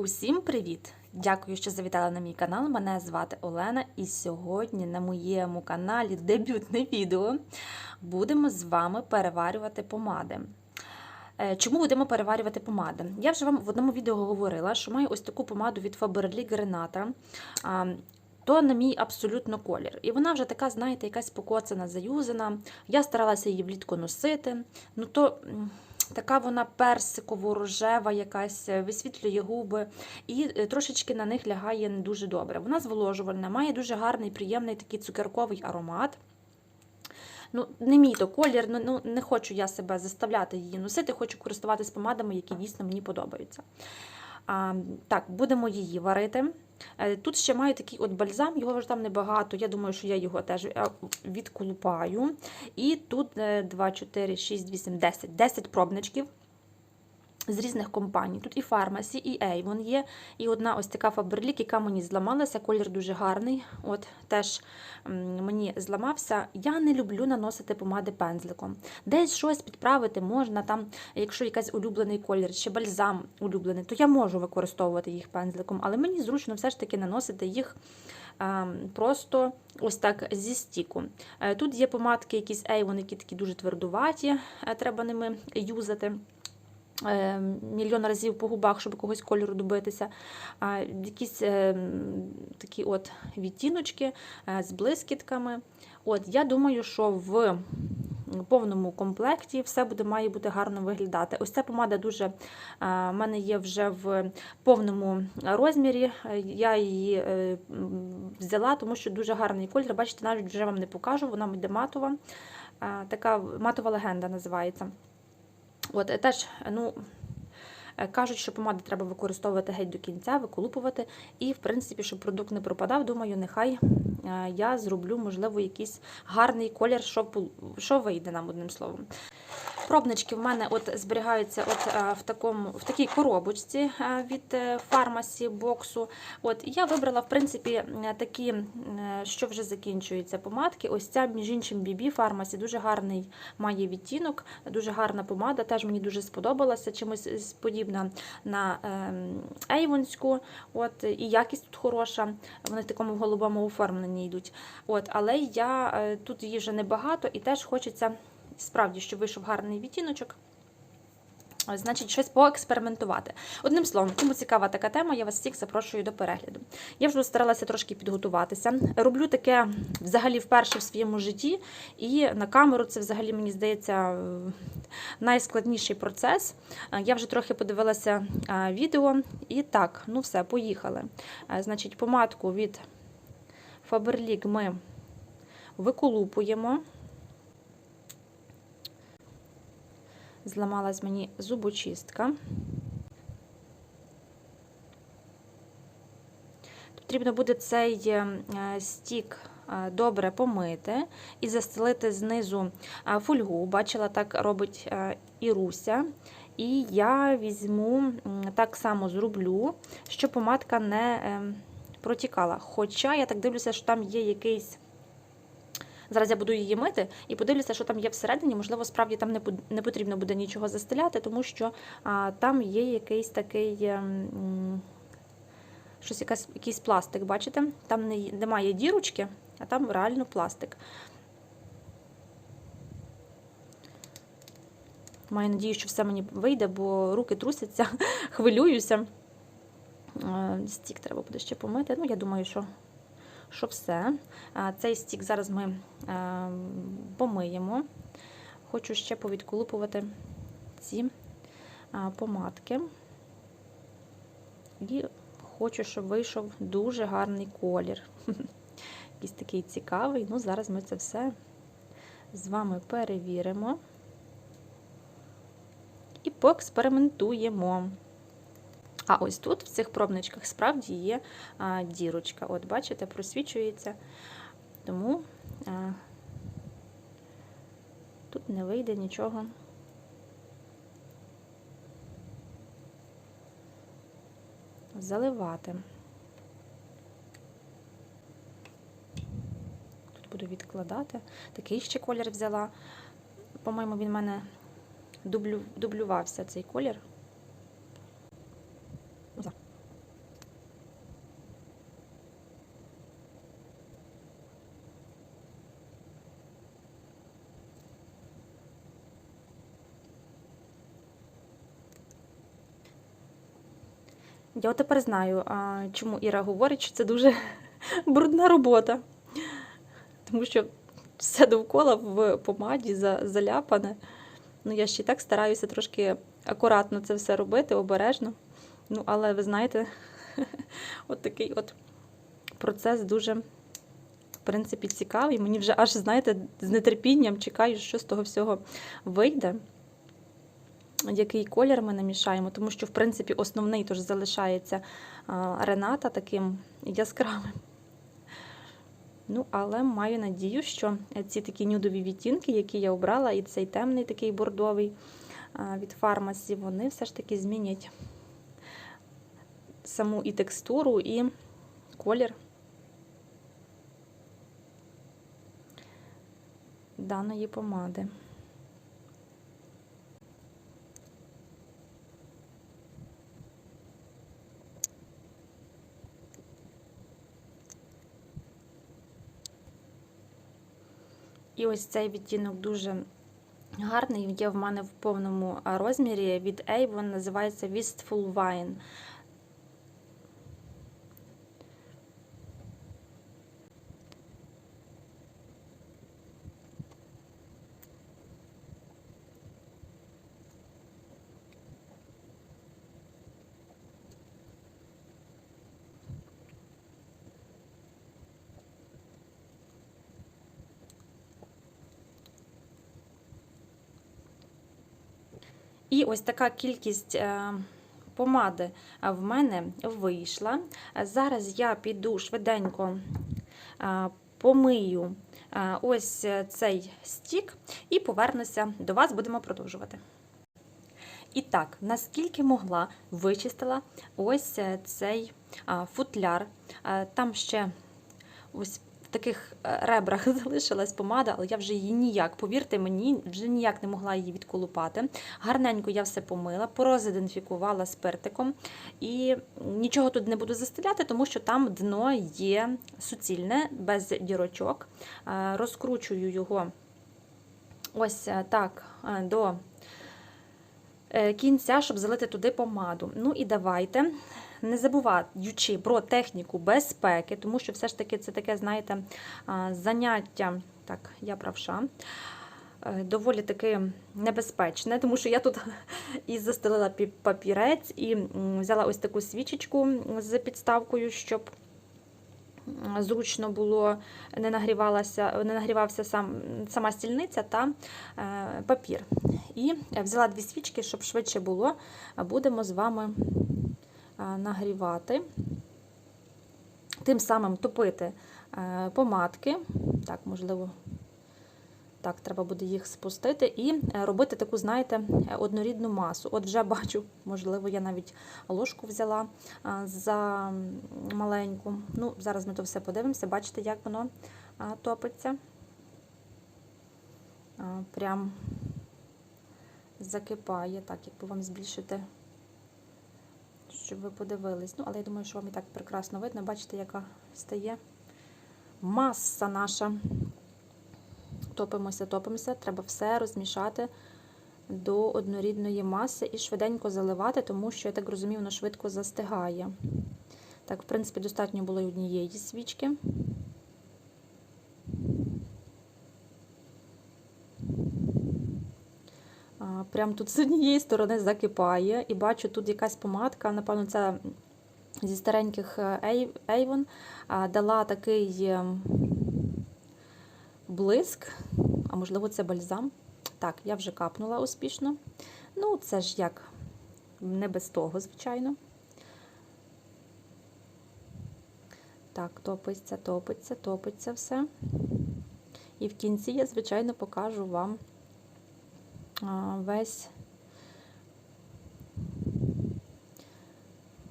Усім привіт! Дякую, що завітали на мій канал. Мене звати Олена, і сьогодні на моєму каналі дебютне відео будемо з вами переварювати помади. Е, Чому будемо переварювати помади? Я вже вам в одному відео говорила, що маю ось таку помаду від Faberlic Renata. То на мій абсолютно колір. І вона вже така, знаєте, якась покоцана, заюзана. Я старалася її влітку носити. Ну то така вона персиково-рожева, якась е, висвітлює губи, і е, трошечки на них лягає не дуже добре. Вона зволожувальна, має дуже гарний, приємний такий цукерковий аромат. Ну, не мій то колір, ну, ну не хочу я себе заставляти її носити, хочу користуватись помадами, які дійсно мені подобаються. Так, будемо її варити. Е, Тут ще маю такий от бальзам, його вже там небагато. Я думаю, що я його теж е, відколупаю. І тут е, 2, 4, 6, 8, 10. 10 пробничків з різних компаній. Тут і Фармасі, і Avon є, і одна ось така Faberlic, яка мені зламалася. Колір дуже гарний. От теж мені зламався. Я не люблю наносити помади пензликом. Десь щось підправити можна, там, якщо якийсь улюблений колір, чи бальзам улюблений, то я можу використовувати їх пензликом, але мені зручно все ж таки наносити їх. ем, Просто ось так зі стіку. Е, Тут є помадки, якісь Avon, які такі дуже твердуваті, е, треба ними юзати мільйон разів по губах, щоб когось кольору добитися. А, Якісь е, такі от відтіночки е, з блискітками. От, я думаю, що в повному комплекті все буде має бути гарно виглядати. Ось ця помада дуже е, в мене є вже в повному розмірі. Е, Я її е, взяла, тому що дуже гарний колір. Бачите, навіть вже вам не покажу, вона йде матова. Е, Така матова легенда називається. От, е, теж, ну, е, кажуть, що помади треба використовувати геть до кінця, виколупувати. І, в принципі, щоб продукт не пропадав, думаю, нехай е, я зроблю, можливо, якийсь гарний колір, що, що вийде нам одним словом. Пробнички в мене от зберігаються от е, в, такому, в такій коробочці е, від е, фармасі боксу. От, я вибрала, в принципі, такі, що вже закінчуються помадки. Ось ця, між іншим, BB фармасі дуже гарний має відтінок, дуже гарна помада. Теж мені дуже сподобалася, чимось подібна на Ейвонську. От, і якість тут хороша. Вони в такому голубому оформленні йдуть. От, але я тут її вже небагато і теж хочеться справді, щоб вийшов гарний відтіночок. Значить, щось поекспериментувати. Одним словом, кому цікава така тема, я вас всіх запрошую до перегляду. Я вже старалася трошки підготуватися. Роблю таке взагалі вперше в своєму житті, і на камеру це взагалі, мені здається, найскладніший процес. Я вже трохи подивилася відео, і так, ну все, поїхали. Значить, помадку від Faberlic ми виколупуємо. Зламалась мені зубочистка. Потрібно буде цей е, стік е, добре помити і застелити знизу е, фольгу. Бачила, так робить е, і я візьму, так само зроблю, щоб помадка не е, протікала. Хоча я так дивлюся, що там є якийсь. Зараз я буду її мити і подивлюся, що там є всередині. Можливо, справді там не потрібно буде нічого застеляти, тому що а, там є якийсь такий. ем, Щось якась, якийсь пластик, бачите? Там не, немає дірочки, а там реально пластик. Маю надію, що все мені вийде, бо руки трусяться, хвилююся. Е, Стік треба буде ще помити. Ну, я думаю, що, що все. Цей стік зараз ми е, помиємо. Хочу ще повідколупувати ці помадки. І хочу, щоб вийшов дуже гарний колір. Якийсь такий цікавий. Ну, зараз ми це все з вами перевіримо і поекспериментуємо. А ось тут, в цих пробничках, справді є дірочка. От, бачите, просвічується. Тому тут не вийде нічого. Заливати. Тут буду відкладати. Такий ще колір взяла. По-моєму, він в мене дублю, дублювався цей колір. Я тепер знаю, чому Іра говорить, що це дуже брудна робота. Тому що все довкола в помаді заляпане. Ну, я ще й так стараюся трошки акуратно це все робити, обережно. Ну, але ви знаєте, от такий от процес дуже, в принципі, цікавий. Мені вже аж, знаєте, з нетерпінням чекаю, що з того всього вийде. Який колір ми намішаємо, тому що, в принципі, основний тож залишається Рената таким яскравим. Ну, але маю надію, що ці такі нюдові відтінки, які я обрала, і цей темний такий бордовий від фармасі, вони все ж таки змінять саму і текстуру, і колір даної помади. І ось цей відтінок дуже гарний. Є в мене в повному розмірі від Avon, називається Wistful Wine. І ось така кількість е, помади е, в мене вийшла. Зараз я піду швиденько е, помию ось цей стік і повернуся до вас, будемо продовжувати. І так, наскільки могла, вичистила ось цей футляр. Там ще ось таких е, ребрах залишилась помада, але я вже її ніяк, повірте мені, вже ніяк не могла її відколупати. Гарненько я все помила, порозидентифікувала спиртиком. І нічого тут не буду застеляти, тому що там дно є суцільне, без дірочок. Е, Розкручую його ось е, так до кінця, щоб залити туди помаду. Ну і давайте, не забуваючи про техніку безпеки, тому що все ж таки це таке, знаєте, заняття, так, я правша, е, доволі таки небезпечне, тому що я тут і застелила папірець, і взяла ось таку свічечку з підставкою, щоб зручно було, не нагрівалася, не нагрівався сам, сама стільниця та е, папір. І взяла дві свічки, щоб швидше було. Будемо з вами е, нагрівати, тим самим топити е, помадки. Так, можливо, так, треба буде їх спустити і е, робити таку, знаєте, е, однорідну масу. От вже бачу, можливо, я навіть ложку взяла е, за маленьку. Ну, зараз ми то все подивимося, бачите, як воно е, топиться. Е, Прям закипає, так, якби вам збільшити, щоб ви подивились. Ну, але я думаю, що вам і так прекрасно видно. Бачите, яка стає маса наша. Топимося, топимося. Треба все розмішати до однорідної маси і швиденько заливати, тому що, я так розумію, воно швидко застигає. Так, в принципі, достатньо було й однієї свічки. А, Прям тут з однієї сторони закипає, і бачу, тут якась помадка, напевно, це зі стареньких е, Avon, дала такий е, блиск, а можливо, це бальзам. Так, я вже капнула успішно. Ну, це ж як не без того, звичайно. Так, топиться, топиться, топиться все. І в кінці я, звичайно, покажу вам весь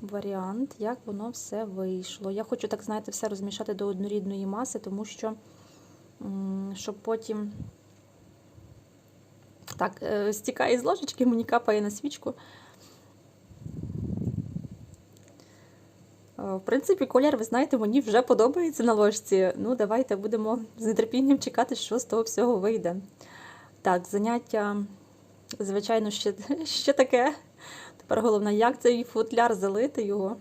варіант, як воно все вийшло. Я хочу, так знаєте, все розмішати до однорідної маси, тому що, щоб потім так, е, стікає з ложечки, мені капає на свічку. Е, В принципі, колір, ви знаєте, мені вже подобається на ложці. Ну, давайте будемо з нетерпінням чекати, що з того всього вийде. Так, заняття, звичайно, ще, ще таке. Тепер головне, як цей футляр залити його.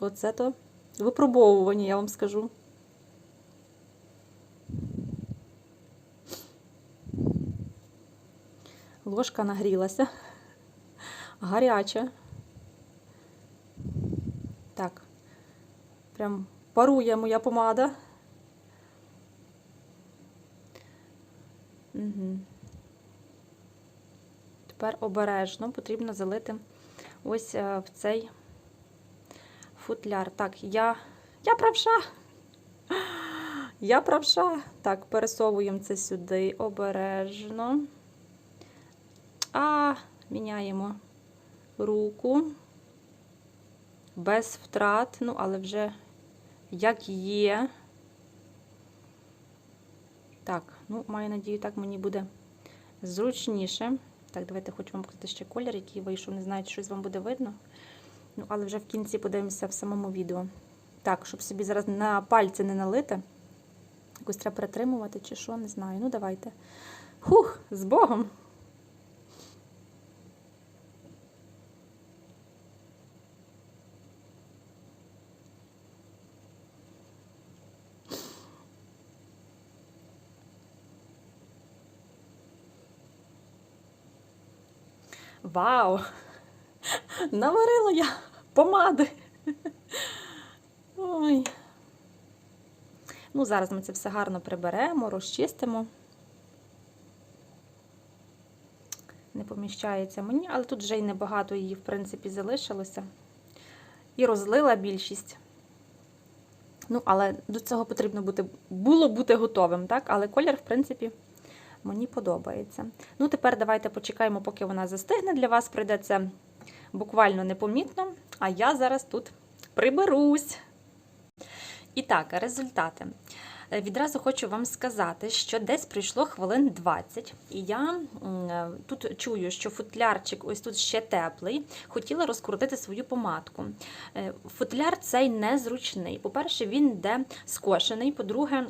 Оце то випробовування, я вам скажу. Ложка нагрілася. Гаряча. Так. Прям парує моя помада. Тепер обережно потрібно залити ось е, в цей футляр. Так, я. Я правша. Я правша. Так, пересовуємо це сюди обережно. А, міняємо руку. Без втрат, ну, але вже як є. Так, ну, маю надію, так мені буде зручніше. Так, давайте хочу вам показати ще колір, який вийшов. Не знаю, чи щось вам буде видно. Ну, але вже в кінці подивимося в самому відео. Так, щоб собі зараз на пальці не налити. Якось треба притримувати, чи що, не знаю. Ну, давайте. Хух, з Богом! Вау! Наварила я помади. Ой. Ну, зараз ми це все гарно приберемо, розчистимо. Не поміщається мені, але тут вже й небагато її, в принципі, залишилося. І розлила більшість. Ну, але до цього потрібно бути, було бути готовим, так? Але колір, в принципі, мені подобається. Ну, тепер давайте почекаємо, поки вона застигне. Для вас прийде це буквально непомітно, а я зараз тут приберусь. І так, результати. Е, Відразу хочу вам сказати, що десь пройшло хвилин 20, і я е, тут чую, що футлярчик ось тут ще теплий. Хотіла розкрутити свою помадку. Е, Футляр цей незручний. По-перше, він йде скошений. По-друге,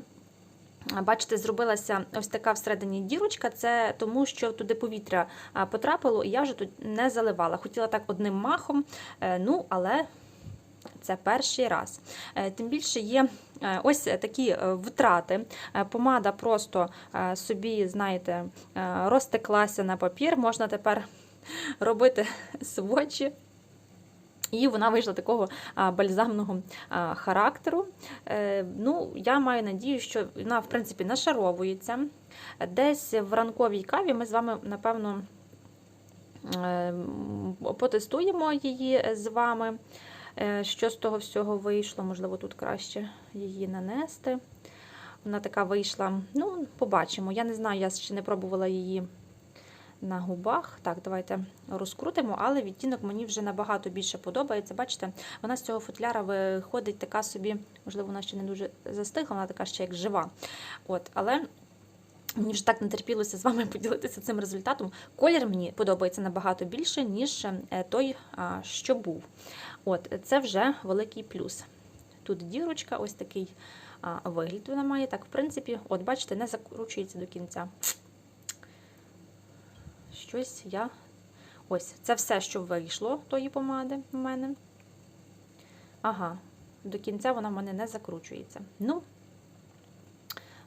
Бачите, зробилася ось така всередині дірочка, це тому, що туди повітря потрапило, і я вже тут не заливала. Хотіла так одним махом, е, ну, але це перший раз. Е, Тим більше є е, ось такі втрати. Помада просто собі, знаєте, розтеклася на папір. Можна тепер робити свочі. І вона вийшла такого бальзамного характеру. Е, ну, Я маю надію, що вона, в принципі, нашаровується. Десь в ранковій каві ми з вами, напевно, потестуємо її з вами. Е, Що з того всього вийшло? Можливо, тут краще її нанести. Вона така вийшла. Ну, побачимо. Я не знаю, я ще не пробувала її на губах. Так, давайте розкрутимо, але відтінок мені вже набагато більше подобається. Бачите, вона з цього футляра виходить така собі, можливо, вона ще не дуже застигла, вона така ще як жива. От, Але мені вже так не терпілося з вами поділитися цим результатом. Колір мені подобається набагато більше, ніж е, той, що був. От, Це вже великий плюс. Тут дірочка, ось такий вигляд вона має. Так, в принципі, от бачите, не закручується до кінця щось я. Ось, це все, що вийшло тої помади в мене. Ага, до кінця вона в мене не закручується. Ну,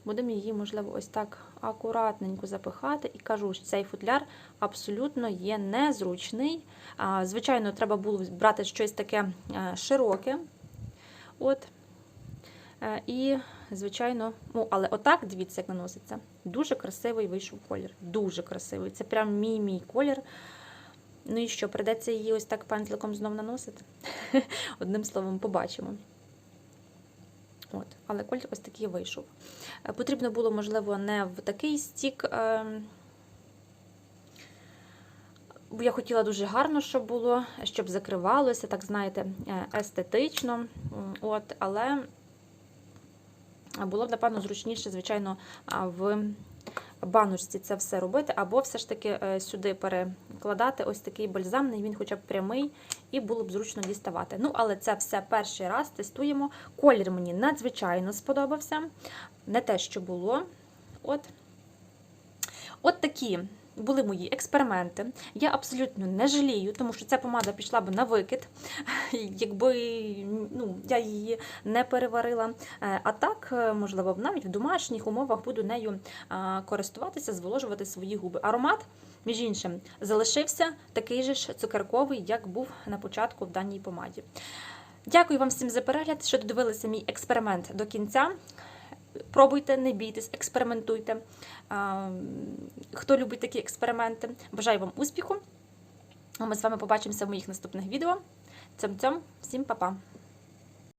будемо її, можливо, ось так акуратненько запихати. І кажу, що цей футляр абсолютно є незручний. Звичайно, треба було брати щось таке е, широке. От. Е, І, звичайно, ну, але отак, дивіться, як наноситься. Дуже красивий вийшов колір. Дуже красивий. Це прям мій мій колір. Ну і що, придеться її ось так пензликом знов наносити? Одним словом, побачимо. От, Але колір ось такий вийшов. Е, Потрібно було, можливо, не в такий стік. Е Бо я хотіла дуже гарно, щоб було, щоб закривалося, так знаєте, е, естетично. От, Але було б, напевно, зручніше, звичайно, в баночці це все робити, або все ж таки е, сюди перекладати ось такий бальзамний, він хоча б прямий, і було б зручно діставати. Ну, але це все перший раз тестуємо. Колір мені надзвичайно сподобався. Не те, що було. От, От такі були мої експерименти. Я абсолютно не жалію, тому що ця помада пішла б на викид, якби ну, я її не переварила. Е, А так, е, можливо, навіть в домашніх умовах буду нею користуватися, зволожувати свої губи. Аромат, між іншим, залишився такий же ж цукерковий, як був на початку в даній помаді. Дякую вам всім за перегляд, що додивилися мій експеримент до кінця. Пробуйте, не бійтесь, експериментуйте. Хто любить такі експерименти, бажаю вам успіху. Ми з вами побачимося в моїх наступних відео. Цьом-цьом, всім па-па!